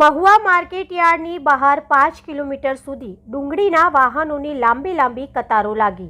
Mahuva market યાર્ડની બહાર પાંચ kilometre સુધી ડુંગળીના વાહનોની લાંબી લાંબી કતારો લાગી.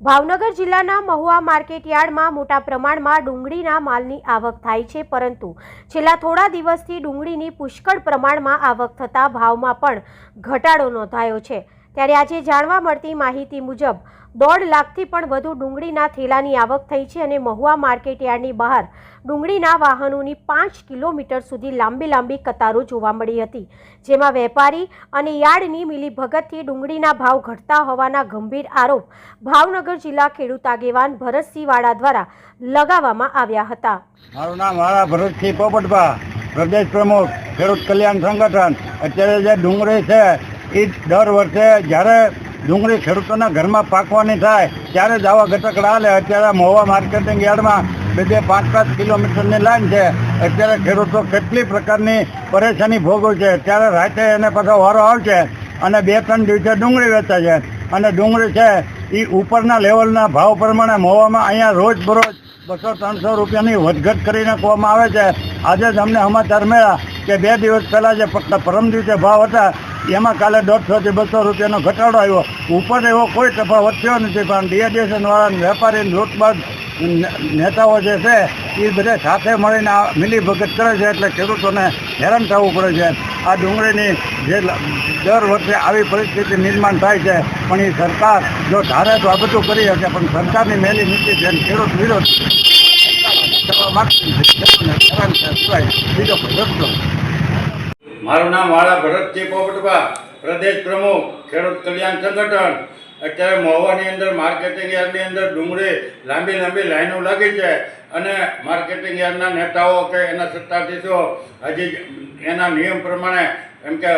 ભાવનગર જિલ્લાના મહુવા માર્કેટ યાર્ડમાં મોટા પ્રમાણમાં ડુંગળીના માલની આવક થાય છે, પરંતુ છેલ્લા થોડા દિવસથી ડુંગળીની પુષ્કળ પ્રમાણમાં આવક થતાં ભાવમાં પણ ઘટાડો નોંધાયો છે. ત્યારે આજે જાણવા મળતી માહિતી મુજબ, દોઢ લાખથી પણ વધુ ડુંગળીના થેલાની આવક થઈ છે અને મહુવા માર્કેટ યાર્ડની બહાર ડુંગળીના વાહનોની પાંચ કિલોમીટર સુધી લાંબી લાંબી કતારો જોવા મળી હતી, જેમાં વેપારી અને યાર્ડની મિલીભગતથી ડુંગળીના ભાવ ઘટતા હોવાના ગંભીર આરોપ ભાવનગર જિલ્લા ખેડૂત આગેવાન ભરતસિંહ વાડા દ્વારા લગાવવામાં આવ્યા હતા. મારું નામ વાળા ભરતસિંહ પોપટભા, પ્રદેશ પ્રમુખ, ખેડૂત કલ્યાણ સંગઠન. અત્યારે જે ડુંગળી છે એ દર વર્ષે જ્યારે ડુંગળી ખેડૂતોના ઘરમાં પાકવાની થાય, ત્યારે જ આવા ઘટકડા હાલે. અત્યારે મહુવા માર્કેટિંગ યાર્ડમાં બે બે પાંચ પાંચ કિલોમીટરની લાઈન છે. અત્યારે ખેડૂતો કેટલી પ્રકારની પરેશાની ભોગવે છે. ત્યારે રાતે એને પાછો વારો આવશે અને બે ત્રણ દિવસે ડુંગળી વેચાય છે. અને ડુંગળી છે, એ ઉપરના લેવલના ભાવ પ્રમાણે મહુવામાં અહીંયા રોજ બરોજ બસો ત્રણસો રૂપિયાની વધઘટ કરી નાખવામાં આવે છે. આજે જ અમને સમાચાર મળ્યા કે બે દિવસ પહેલાં જે પ- પરમ દિવસે ભાવ હતા એમાં કાલે દોઢસોથી બસો રૂપિયાનો ઘટાડો આવ્યો ઉપર એવો કોઈ તફાવત થયો નથી, પણ ડીએડીએસએન વાળા વેપારી લૂંટબાજ ને- નેતાઓ જે છે એ બધા સાથે મળીને મિલીભગત કરે છે, એટલે ખેડૂતોને હેરાન થવું પડે છે આ ડુંગળીની જે દર વર્ષે આવી પરિસ્થિતિ નિર્માણ થાય છે, પણ એ સરકાર જો ધારે તો આ બધું કરી શકે, પણ સરકારની મેલી નીતિ છે ખેડૂત વિરોધ કરવા માગતી સિવાય બીજો નથી. મારું નામ વાળા ભરતસિંહ પોપટભા પ્રદેશ પ્રમુખ, ખેડૂત કલ્યાણ સંગઠન. અત્યારે મહુવાની અંદર માર્કેટિંગ યાર્ડની અંદર ડુંગળી લાંબી લાંબી લાઈનો લાગી છે અને માર્કેટિંગ યાર્ડના નેતાઓ કે એના સત્તાધીશો હજી એના નિયમ પ્રમાણે એમ કે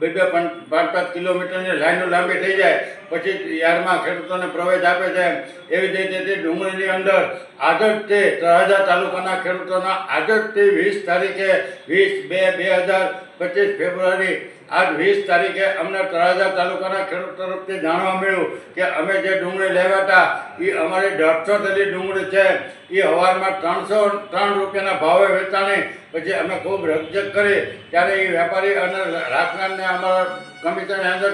બે બે પાંચ પાંચ કિલોમીટરની લાઈનો લાંબી થઈ જાય, પછી યાર્ડમાં ખેડૂતોને પ્રવેશ આપે છે. એવી જ રીતે ડુંગળીની અંદર આજથી તળાજા તાલુકાના ખેડૂતોના આજથી વીસ તારીખે વીસ બે બે હજાર પચીસ ફેબ્રુઆરી, આજ વીસ તારીખે અમને તળાજા તાલુકાના ખેડૂત તરફથી જાણવા મળ્યું કે અમે જે ડુંગળી લેવા હતા એ અમારી દોઢસો થેલી ડુંગળી છે. એ હવારમાં ત્રણસો ત્રણ રૂપિયાના ભાવે વેચાણી. પછી અમે ખૂબ રકજક કરી. ત્યારે એ વેપારી અને રાજનાથને અમારા કમિશન અંદર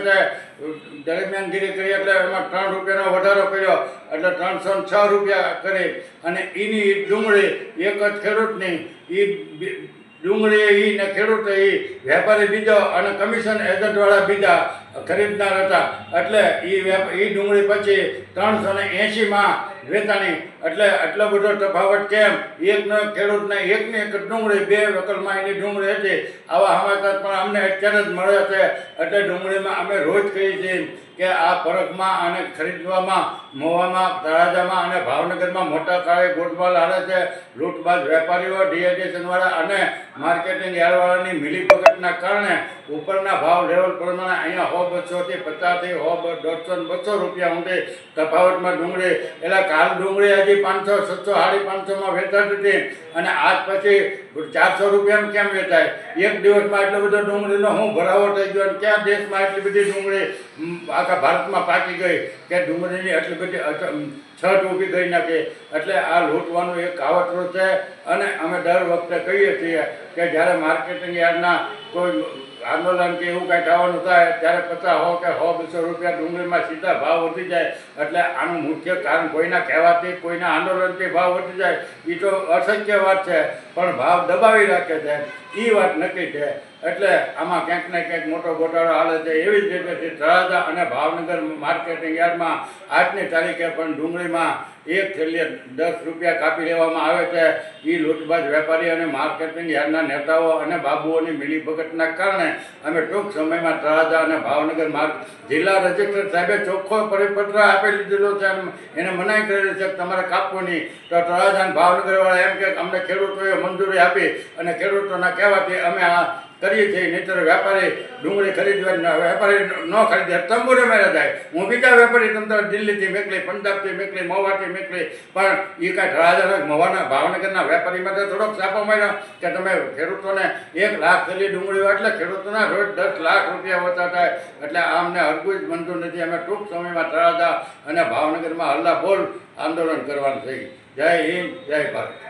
દરમિયાનગીરી કરી એટલે એમાં ત્રણ રૂપિયાનો વધારો કર્યો. એટલે ત્રણસો છ રૂપિયા કરી. અને એની ડુંગળી એક જ ખેડૂતની. એ ડુંગળી એ ને ખેડૂત ઈ વેપારી બીજો અને કમિશન એજન્ટવાળા બીજા. ખરીદનાર હતા. એટલે વેપ, ઈ ડુંગળી પછી ત્રણસો ને એંશીમાં વેચાણી. એટલે એટલો બધો તફાવત કેમ? એકનો ખેડૂતને એકની એક ડુંગળી, બે વકલમાં એની ડુંગળી હતી. આવા સમાચાર પણ અમને અત્યારે જ મળે છે. એટલે ડુંગળીમાં અમે રોજ કહીએ છીએ કે આ ફરકમાં અને ખરીદવામાં, મોવામાં, તળાજામાં અને ભાવનગરમાં મોટા કાળે ગોઠમાલ હાલે છે. લૂંટબાજ વેપારીઓ ડીએડેશનવાળા વાળા અને માર્કેટિંગ યાર્ડવાળાની મિલીભગતના કારણે ઉપરના ભાવ લેવલ પ્રમાણે અહીંયા સો બસોથી પચાસથી બ- દોઢસો ને બસો રૂપિયા ઊંડે તફાવતમાં ડુંગળી. એટલે કાલ ડુંગળી હજી પાંચસો, છસો, સાડી પાંચસોમાં વેચાતી હતી અને આજ પછી ચારસો રૂપિયામાં કેમ વેચાય? એક દિવસમાં એટલો બધો ડુંગળીનો હું ભરાવો થઈ ગયો અને ક્યાં દેશમાં એટલી બધી ડુંગળી આખા ભારતમાં પાકી ગઈ કે ડુંગળીની એટલી બધી છત ઊભી કરી નાખી? એટલે આ લૂંટવાનું એક કાવતરું છે અને અમે દર વખતે કહીએ છીએ કે જ્યારે માર્કેટિંગ યાર્ડના કોઈ આંદોલન કે એવું કાંઈ થવાનું થાય, ત્યારે પચાસ હો કે સો, બસો રૂપિયા ડુંગળીમાં સીધા ભાવ વધી જાય. એટલે આનું મુખ્ય કારણ કોઈના કહેવાથી, કોઈના આંદોલનથી ભાવ વધી જાય. એ તો અશક્ય વાત છે, પણ ભાવ દબાવી રાખે છે. એ વાત નક્કી છે. એટલે આમાં ક્યાંક ને ક્યાંક મોટો ગોટાળો હાલે છે. એવી જ રીતે તળાજા અને ભાવનગર માર્કેટિંગ યાર્ડમાં આજની તારીખે પણ ડુંગળીમાં એક થેલીએ દસ રૂપિયા કાપી લેવામાં આવે છે. એ લૂંટબાજ વેપારી અને માર્કેટિંગ યાર્ડના નેતાઓ અને બાબુઓની મિલીભગતના કારણે અમે ટૂંક સમયમાં તળાજા અને ભાવનગર માર્ગ જિલ્લા રજિસ્ટર સાહેબે ચોખ્ખો પરિપત્ર આપી લીધેલો છે એને મનાઈ કરેલી છે તમારે કાપવું નહીં તો તળાજા અને ભાવનગરવાળા એમ કે અમને ખેડૂતોએ મંજૂરી આપી અને ખેડૂતોના કહેવાથી અમે આ કરીએ છીએ. નહીતર વેપારી ડુંગળી ખરીદવા વેપારી ન ખરીદે. તંબુરે મેળા જાય. હું બીજા વેપારી તંત્ર દિલ્હીથી મેકલી, પંજાબથી મેકલી, મહુવાથી મેકલી. પણ એ કાંઈ રાજા મવાના ભાવનગરના વેપારી માટે થોડોક છાપો માર્યો કે તમે ખેડૂતોને એક લાખ થેલી ડુંગળીઓ એટલે ખેડૂતોના રોજ દસ લાખ રૂપિયા ઓછા થાય એટલે આમને હરકું જ બનતું નથી. અમે ટૂંક સમયમાં તળાજા અને ભાવનગરમાં હલ્લા બોલ આંદોલન કરવાનું થઈ જય હિન્દ, જય ભારત.